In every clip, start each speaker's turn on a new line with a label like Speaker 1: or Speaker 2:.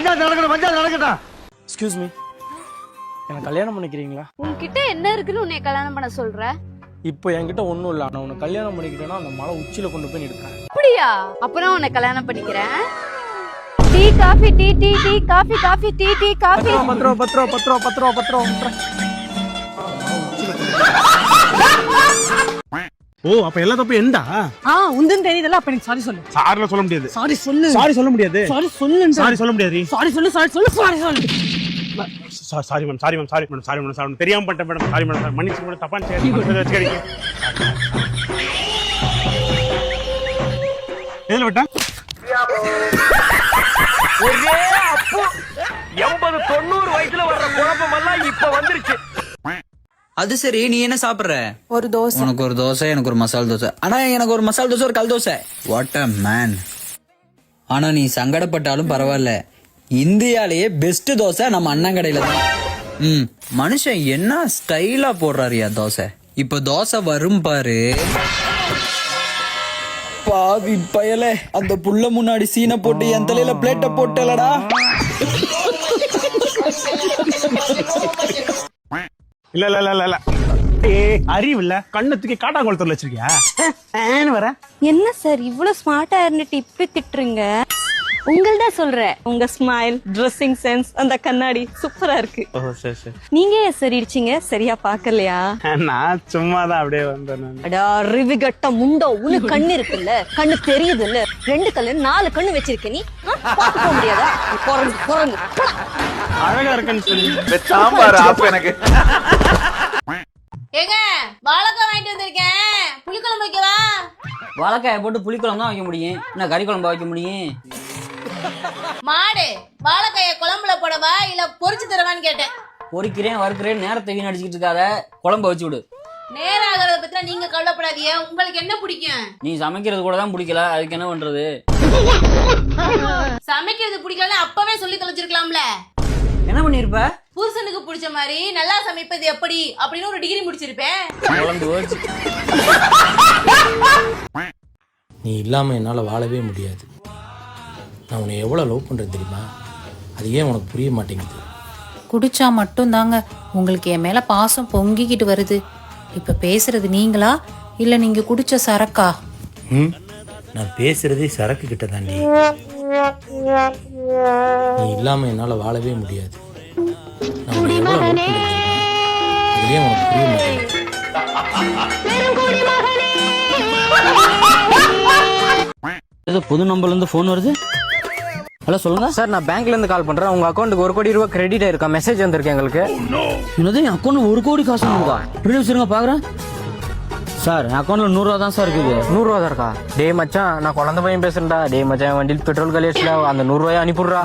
Speaker 1: பஞ்சாயத்து நடக்கணும் பஞ்சாயத்து நடக்கட்டும்.
Speaker 2: Excuse me எனக்கு கல்யாணம் பண்ணிக்கிறீங்களா?
Speaker 3: உன்கிட்ட என்ன இருக்குன்னு உன்னை கல்யாணம் பண்ண சொல்ற?
Speaker 2: இப்போ என்கிட்ட ஒன்றும் இல்லை நான் உன்னை கல்யாணம் பண்ணிக்கிட்டேன்னா அந்த மலை உச்சியில் கொண்டு போய் நிறுத்துறேன்
Speaker 3: அப்படியா? அப்புறம் உன்னை கல்யாணம் பண்ணிக்கிறேன். Tea coffee tea tea tea coffee coffee tea tea coffee.
Speaker 2: பத்து ரூபா பத்து ரூபா பத்து ரூபா
Speaker 4: ஓ அப்ப எல்லா தப்பு எந்தா
Speaker 5: ஆ உந்துன்னு தெரியுதுல அப்ப எனக்கு சாரி சொல்லு.
Speaker 4: சாரில சொல்ல முடியாது.
Speaker 5: சாரி சொல்லு.
Speaker 4: சாரி சொல்ல முடியாது.
Speaker 5: சாரி சொல்லு
Speaker 4: சாரி சொல்ல முடியாது.
Speaker 5: சாரி சொல்லு சாரி சொல்லு சாரி சொல்லு.
Speaker 4: Sorry ma'am sorry ma'am sorry madam sorry madam sorry தெரியாம பண்ணிட்டேன் மேடம் சாரி மேடம் மன்னிச்சு மேடம் தப்பா வச்சு கிடைக்கும் எதுல விட்டா?
Speaker 1: ஒரே அப்போ. எண்பது தொண்ணூறு வயசுல வர்ற குழப்பம் எல்லாம் இப்ப வந்துருச்சு.
Speaker 6: அது சரி நீ என்ன சாப்பிடுற?
Speaker 7: ஒரு தோசை.
Speaker 6: உனக்கு ஒரு தோசை எனக்கு ஒரு மசால் தோசை. ஆனா எனக்கு ஒரு மசால் தோசை ஒரு கல் தோசை. வாட் அ மேன் ஆனா நீ சங்கடப்பட்டாலும் பரவாயில்ல. இந்தியாலேயே பெஸ்ட் தோசை நம்ம அண்ணன் கடையில தான். ம் மனுஷன் என்ன ஸ்டைலா போடுறாருயா தோசை? இப்ப தோசை வரும் பாரு. பாவி பயலே அந்த புள்ள முன்னாடி சீனை போட்டு என் தலையில பிளேட்ட போட்டலடா.
Speaker 4: இல்ல இல்ல இல்ல இல்ல. ஏ அறிவு இல்ல. கண்ணு தூக்கி காட்டாங்குளத்தூர்ல வச்சிருக்கியா? வர
Speaker 3: என்ன சார் இவ்வளவு ஸ்மார்ட்டா இருந்துட்டு இப்ப திட்டுறீங்க? உங்கள்தான் தான் சொல்றேன்
Speaker 7: உங்க ஸ்மைல் ட்ரெஸ்ஸிங் சென்ஸ் அந்த கண்ணாடி சூப்பரா இருக்கு.
Speaker 4: ஓ சரி சரி.
Speaker 7: நீங்க ஏன் சரி இடிச்சீங்க? சரியா பாக்கலையா
Speaker 4: நான் சும்மா தான் அப்படியே வந்தேன் நான்.
Speaker 7: அடா ரிவிகட்ட முண்டோ உனக்கு கண்ணு இருக்குல்ல? கண்ணு தெரியுது இல்ல ரெண்டு கண்ணு நாலு கண்ணு வச்சிருக்க நீ. ஆ? முடியாதா? நீ குரங்கு குரங்கு போடா.
Speaker 4: அழகா இருக்குன்னு சொல்லி.
Speaker 1: சாம்பார் ஆப்பு எனக்கு.
Speaker 8: ஏங்க வாழைக்காய் வாங்கிட்டு வந்திருக்கேன். புளிக்குழம்பு வைக்கவா?
Speaker 6: வாழைக்காயை போட்டு புளிக்குழம்பு தான் வைக்க முடியும். என்ன கறி குழம்பா வைக்க முடியும்?
Speaker 8: மாடு வாழைக்காய குழம்புல போடவா இல்ல பொரிச்சு தரவான்னு கேட்டேன்.
Speaker 6: பொறிக்கிறேன் வறுக்கிறேன் நேரத்தை வீணடிச்சுக்கிட்டு இருக்காத. குழம்ப வச்சு விடு.
Speaker 8: நேரம் ஆகிறத பத்தி நீங்க கவலைப்படாதீங்க. உங்களுக்கு என்ன பிடிக்கும்?
Speaker 6: நீ சமைக்கிறது கூட தான் பிடிக்கல. அதுக்கு என்ன பண்றது?
Speaker 8: சமைக்கிறது பிடிக்கலன்னு அப்பவே சொல்லி தொலைச்சிருக்கலாம்ல.
Speaker 6: என்ன பண்ணிருப்ப?
Speaker 8: புருஷனுக்கு பிடிச்ச மாதிரி நல்லா சமைப்பது எப்படி அப்படின்னு ஒரு டிகிரி முடிச்சிருப்பேன்.
Speaker 2: நீ இல்லாமல் என்னால் வாழவே முடியாது. நான் உன்னை எவ்வளோ லவ் பண்ணுறேன் தெரியுமா? அது ஏன் உனக்கு புரிய மாட்டேங்குது?
Speaker 9: குடிச்சா மட்டும்தாங்க. உங்களுக்கு என் மேல பாசம் பொங்கிக்கிட்டு வருது. இப்ப பேசுறது நீங்களா? இல்ல நீங்க குடிச்ச சரக்கா?
Speaker 2: ம் நான் பேசுகிறதே சரக்கு கிட்ட தாண்டி. நீ இல்லாமல் என்னால் வாழவே முடியாது. நான் உன்னை எவ்வளோ லவ் பண்ணுறேன் அது ஏன் உனக்கு புரிய மாட்டேங்குது?
Speaker 6: ஏதோ புது நம்பர்ல இருந்து ஃபோன் வருது? ஹலோ சொல்லுங்க.
Speaker 2: சார் நான் பேங்க்ல இருந்து கால் பண்றேன். உங்க அக்கௌண்ட்டுக்கு ஒரு கோடி ரூபாய் கிரெடிட் ஆயிருக்கா மெசேஜ் வந்திருக்கு எங்களுக்கு.
Speaker 6: என்னது என் அக்கௌண்ட்ல ஒரு கோடி காசு இருக்கா நிமிஷம் இருங்க பாக்குறேன். சார் என் அக்கௌண்ட்ல நூறு ரூபா தான் சார் இருக்குது.
Speaker 2: நூறு ரூபா தான் இருக்கா? டேய் மச்சான் நான் குழந்தை பையன் பேசுறேன்டா. டேய் மச்சான் வண்டியில் பெட்ரோல் கலியஸ்ல அந்த நூறு ரூபாய் அனுப்பிடுறா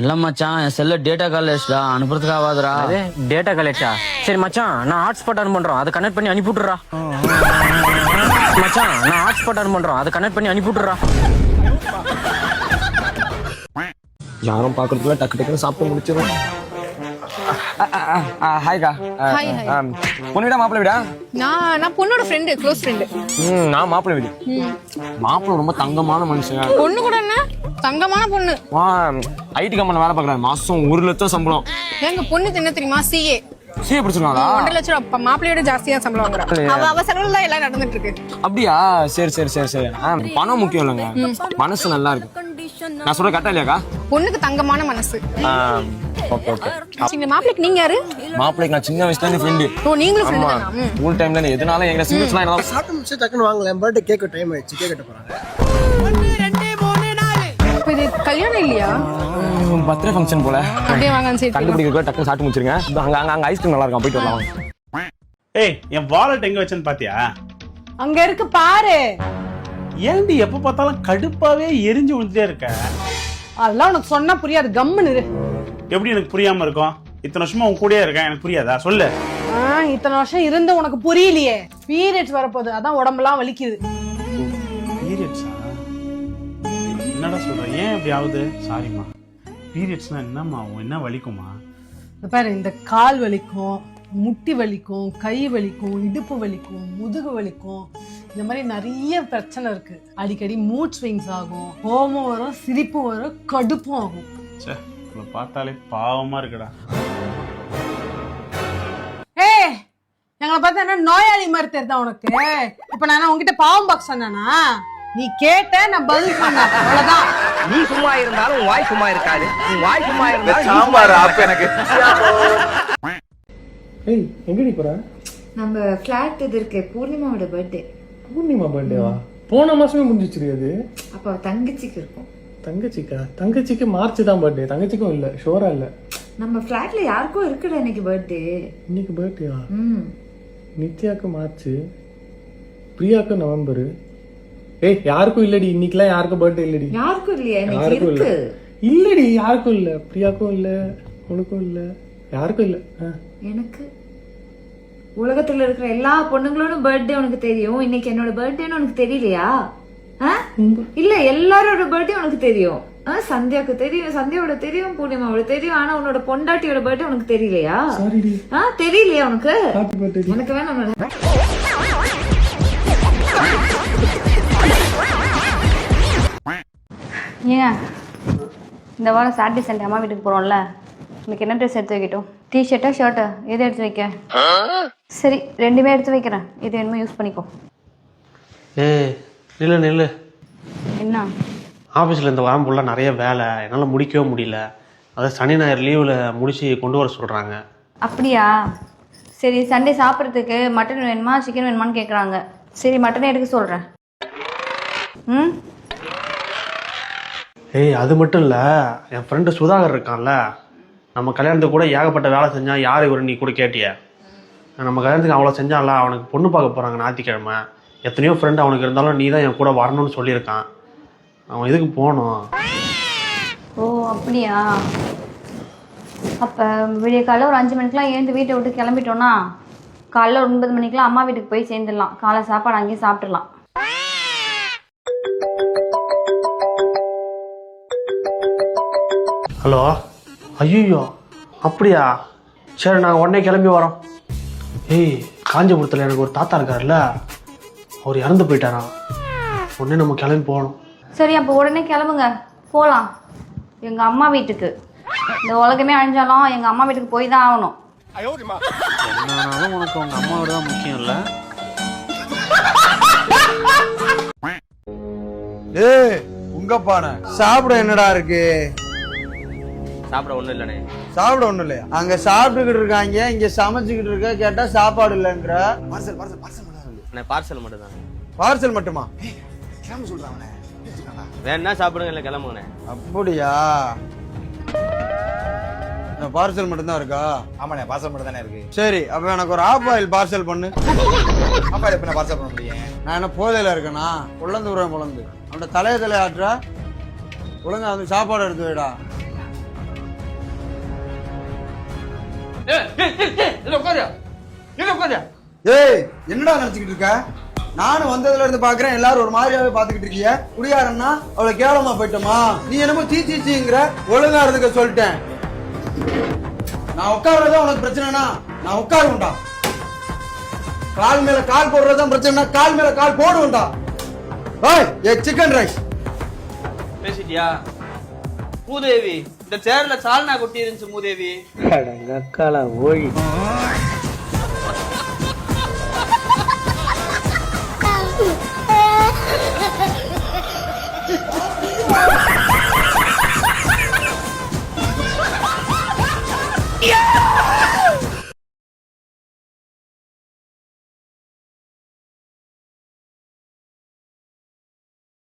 Speaker 6: இல்ல மச்சான் என் செல்ல டேட்டா காலேஜ்டா அனுப்புறதுக்கு ஆகாதுடா.
Speaker 2: அதே டேட்டா கலெக்டா சரி மச்சான் நான் ஹாட்ஸ்பாட் ஆன் பண்றோம். அதை கனெக்ட் பண்ணி அனுப்பிவிட்டுறா மச்சான் நான் ஹாட்ஸ்பாட் ஆன் பண்றோம். அதை கனெக்ட் பண்ணி அனுப்பிவிட்டுறா யாரும் பாக்குறதுல டக்கு டக்குன்னு சாப்பிட்டு முடிச்சிடும் ஹாய்க்கா பொண்ணு மாப்பிள்ள விடா?
Speaker 5: நான் நான் பொண்ணோட ஃப்ரெண்டு க்ளோஸ் ஃப்ரெண்டு
Speaker 2: ம் நான் மாப்பிள்ள வீடு. மாப்பிள்ள ரொம்ப தங்கமான மனுஷன்.
Speaker 5: பொண்ணு கூட என்ன? தங்கமான பொண்ணு.
Speaker 2: வா ஐடி கம்பெனில வேலை பார்க்கறாரு. மாசம் ஒரு லட்சம் சம்பளம்.
Speaker 5: எங்க பொண்ணுக்கு என்ன தெரியுமா? சிஏ
Speaker 2: சீ பிடிச்சிருக்காங்களா?
Speaker 5: ஒன்றரை லட்சம் ரூபா. அப்ப மாப்பிள்ளையோட ஜாஸ்தியா சம்பளம் வாங்குறா. அவ அவ செலவுல தான் எல்லாம் நடந்துட்டு இருக்கு.
Speaker 2: அப்படியா? சரி சரி சரி சரி. பணம் முக்கியம் இல்லைங்க. மனசு நல்லா இருக்கு. நான் சொல்ற கரெக்டா இல்லையாக்கா?
Speaker 5: பொண்ணுக்கு தங்கமான மனசு.
Speaker 2: ஓகே
Speaker 5: மாப்பிள்ளைக்கு நீங்க யாரு?
Speaker 2: மாப்பிள்ளைக்கு நான் சின்ன வயசுல இருந்து ஃப்ரெண்டு
Speaker 5: ஓ நீங்களும் ஃப்ரெண்டு
Speaker 2: ஆமா.
Speaker 5: தானா? ம்.
Speaker 2: ஸ்கூல் டைம்ல இருந்து எதுனால எங்க சிங்கிள்ஸ்லாம் என்ன
Speaker 1: சாப்பிட்டு முடிச்சு டக்குன்னு வாங்கல பர்த்டே கேக் டைம் ஆயிடுச்சு. கேக் கட்ட போறாங்க.
Speaker 5: இது கல்யாணம் இல்லையா?
Speaker 2: பர்த்டே ஃபங்க்ஷன் போல.
Speaker 5: அப்படியே வாங்க சரி
Speaker 2: கண்டுபிடிக்க டக்குன்னு சாப்பிட்டு முடிச்சிருங்க. அங்க அங்க அங்க ஐஸ்கிரீம் நல்லா இருக்கும். போயிட்டு வரலாம்.
Speaker 4: ஏய் என் வாலெட் எங்க வச்சேன்னு பாத்தியா?
Speaker 5: அங்க இருக்கு பாரு.
Speaker 4: ஏன்டி எப்ப பார்த்தாலும் கடுப்பாவே எரிஞ்சு விழுந்துட்டே இருக்க?
Speaker 5: அதெல்லாம் உனக்கு சொன்னா புரியாது. கம்முன்னு இரு.
Speaker 4: எப்படி எனக்கு புரியாம இருக்கும்? இத்தனை வருஷமா உன் கூடயே இருக்கேன். எனக்கு புரியாதா? சொல்லு.
Speaker 5: ஆ, இத்தனை வருஷம் இருந்து உனக்கு புரியலையே. பீரியட்ஸ் வரப்போகுது. அதான் உடம்பெல்லாம் வலிக்குது.
Speaker 4: பீரியட்ஸா என்னடா சொல்ற? ஏன் இப்படி ஆகுது? சாரிம்மா பீரியட்ஸ்னா என்னம்மா? ஆகும் என்ன வலிக்குமா
Speaker 5: இந்த பாரு இந்த கால் வலிக்கும் முட்டி வலிக்கும் கை வலிக்கும் இடுப்பு வலிக்கும் முதுகு வலிக்கும். இந்த மாதிரி நிறைய பிரச்சனை இருக்கு. அடிக்கடி மூட் ஸ்விங்ஸ் ஆகும் கோபம் வரும் சிரிப்பு வரும் கடுப்பும் ஆகும்.
Speaker 10: சே பார்த்தாலே பாவமா இருக்குடா.
Speaker 5: ஏய் எங்களை பார்த்தா என்ன நோயாளி மாதிரி தெரியுதா உனக்கு? இப்ப நான் என்ன உன்கிட்ட பாவம் பார்க்க சொன்னேனா? நீ கேட்ட நான் பதில் சொன்னேன் அவ்வளவுதான்.
Speaker 1: நீ சும்மா இருந்தாலும் உன் வாய் சும்மா இருக்காது. உன் வாய் சும்மா இருந்தாலும்
Speaker 11: சாம்பார் ஆப் எனக்கு.
Speaker 12: ஏய் எங்கடி போற?
Speaker 13: நம்ம ஃபிளாட் இது இருக்கு பூர்ணிமாவோட பர்த்டே
Speaker 12: பூர்ணிமா பர்த்டேவா போன மாசமே முடிஞ்சிச்சு அது.
Speaker 13: அப்போ தங்கச்சிக்கு இருக்கும்.
Speaker 12: தங்கச்சிக்கா? தங்கச்சிக்கு மார்ச் தான் பர்த்டே. தங்கச்சிக்கும் இல்ல ஷோரா இல்ல.
Speaker 13: நம்ம ஃபிளாட்ல யாருக்கும் இருக்குடா இன்னைக்கு பர்த்டே.
Speaker 12: இன்னைக்கு பர்த்டேவா?
Speaker 13: ம்.
Speaker 12: நித்யாக்கு மார்ச் பிரியாக்கு நவம்பர். ஏய் யாருக்கும் இல்லடி இன்னைக்குலாம் யாருக்கும் பர்த்டே இல்லடி.
Speaker 13: யாருக்கும் இல்லையா? இன்னைக்கு
Speaker 12: யாருக்கும் இல்ல.
Speaker 13: இருக்கு.
Speaker 12: இல்லடி யாருக்கும் இல்ல. பிரியாக்கும் இல்ல உனக்கும் இல்ல. யாருக்கும் இல்ல.
Speaker 13: எனக்கு உலகத்துல இருக்கிற எல்லா பொண்ணுங்களோட பர்த்டே உனக்கு தெரியும். இன்னைக்கு என்னோட பர்த்டேன்னு உனக்கு தெரியலையா? ஆ? இல்ல எல்லாரோட பர்த்டே உனக்கு தெரியும். ஆ, சந்தியாக்கு தெரியும் சந்தியாவோட தெரியும் பூர்ணிமாவோட தெரியும் ஆனா உன்னோட பொண்டாட்டியோட பர்த்டே உனக்கு தெரியலையா?
Speaker 12: சாரிடி.
Speaker 13: ஆ தெரியலையா உனக்கு? எனக்கு வேணும்
Speaker 3: ஏன் இந்த வாரம் சாட்டர்டே சண்டே அம்மா வீட்டுக்கு போகிறோம்ல உனக்கு என்ன ட்ரெஸ் எடுத்து வைக்கட்டும்? டிஷர்ட்டா ஷர்ட்டா எது எடுத்து வைக்க? சரி ரெண்டுமே எடுத்து வைக்கிறேன். இது வேணுமோ யூஸ் பண்ணிக்கோ.
Speaker 10: ஏய் நில்லு நில்லு.
Speaker 3: என்ன?
Speaker 10: ஆஃபீஸில் இந்த வாரம் ஃபுல்லாக நிறைய வேலை. என்னால் முடிக்கவே முடியல. அதை சனி ஞாயிறு லீவில் முடிச்சு கொண்டு வர சொல்கிறாங்க
Speaker 3: அப்படியா? சரி சண்டே சாப்பிட்றதுக்கு மட்டன் வேணுமா சிக்கன் வேணுமான்னு கேட்குறாங்க சரி மட்டனே எடுக்க சொல்கிறேன் ம்?
Speaker 10: ஏய் அது மட்டும் இல்லை என் ஃப்ரெண்டு சுதாகர் இருக்கான்ல. நம்ம கல்யாணத்துக்கு கூட ஏகப்பட்ட வேலை செஞ்சான் யார் இவர் நீ கூட கேட்டிய? நம்ம கல்யாணத்துக்கு அவ்வளோ செஞ்சான்ல அவனுக்கு பொண்ணு பார்க்க போகிறாங்க ஞாயிற்றுக்கிழமை. எத்தனையோ ஃப்ரெண்டு அவனுக்கு இருந்தாலும் நீ தான் என் கூட வரணும்னு சொல்லியிருக்கான். அவன் இதுக்கு போகணும்?
Speaker 3: ஓ அப்படியா? அப்போ விடிய காலைல ஒரு அஞ்சு மணிக்கெலாம் ஏந்து வீட்டை விட்டு கிளம்பிட்டோன்னா காலைல ஒரு ஒன்பது மணிக்கெலாம் அம்மா வீட்டுக்கு போய் சேர்ந்துடலாம். காலை சாப்பாடு அங்கேயே சாப்பிட்றலாம்
Speaker 10: ஹலோ? ஐயோ அப்படியா? சரி நாங்கள் உடனே கிளம்பி வரோம். ஏய் காஞ்சிபுரத்தில் எனக்கு ஒரு தாத்தா இருக்காருல்ல. அவர் இறந்து போயிட்டாராம். உடனே நம்ம கிளம்பி போகணும்.
Speaker 3: சரி அப்போ உடனே கிளம்புங்க. போகலாம் எங்கள் அம்மா வீட்டுக்கு. இந்த உலகமே அழிஞ்சாலும் எங்கள் அம்மா வீட்டுக்கு போய் தான் ஆகணும்.
Speaker 10: என்னாலும் உனக்கு உங்க அம்மாவோட தான் முக்கியம் இல்லை
Speaker 11: ஏய் உங்க பானை. சாப்பிட என்னடா இருக்கு?
Speaker 1: சாப்பிட ஒண்ணும் இல்லனே.
Speaker 11: சாப்பிட ஒண்ணும் இல்லையா? அங்க சாப்பிட்டுக்கிட்டு இருக்காங்க இங்க சமைச்சுக்கிட்டு இருக்க கேட்டா சாப்பாடு இல்லைன்ற பார்சல் பார்சல் பார்சல்
Speaker 1: பார்சல் மட்டும் தான்
Speaker 11: பார்சல் மட்டுமா?
Speaker 1: வேணா சாப்பிடுங்க இல்ல கிளம்புங்கண்ணே.
Speaker 11: அப்படியா? பார்சல் மட்டும் தான் இருக்கா?
Speaker 14: ஆமாண்ணே பார்சல் மட்டும் தானே இருக்கு.
Speaker 11: சரி அப்ப எனக்கு ஒரு ஆப் ஆயில் பார்சல் பண்ணு.
Speaker 14: அப்பா எப்ப பார்சல் பண்ண முடியும்?
Speaker 11: நான் என்ன போதையில இருக்கேனா? உழந்து விடுறேன் குழந்து அவனோட தலைய தலைய ஆட்டுற. ஒழுங்கா வந்து சாப்பாடு எடுத்து வைடா. ஏய் என்னடா நினைச்சுக்கிட்டு இருக்க? நானும் வந்ததுல இருந்து பாக்குறேன் எல்லாரும் ஒரு மாதிரியாவே பாத்துக்கிட்டு இருக்கீங்க குடியாரன்னா அவ்வளவு கேவலமா போயிட்டோமா? நீ என்னமோ சீ சீ சீங்கிற ஒழுங்கா இருந்துக்க சொல்லிட்டேன். நான் உட்கார்றதா உனக்கு பிரச்சனைனா? நான் உட்காருவேன்டா. கால் மேல கால் போடுறதுதான் பிரச்சனைனா கால் மேல கால் போடுவேன்டா. ஓய் ஏ சிக்கன் ரைஸ்
Speaker 1: பேசிட்டியா? பூதேவி. இந்த சேர்ல சால்னா கொட்டி இருந்துச்சு மூதேவி
Speaker 3: Yeah!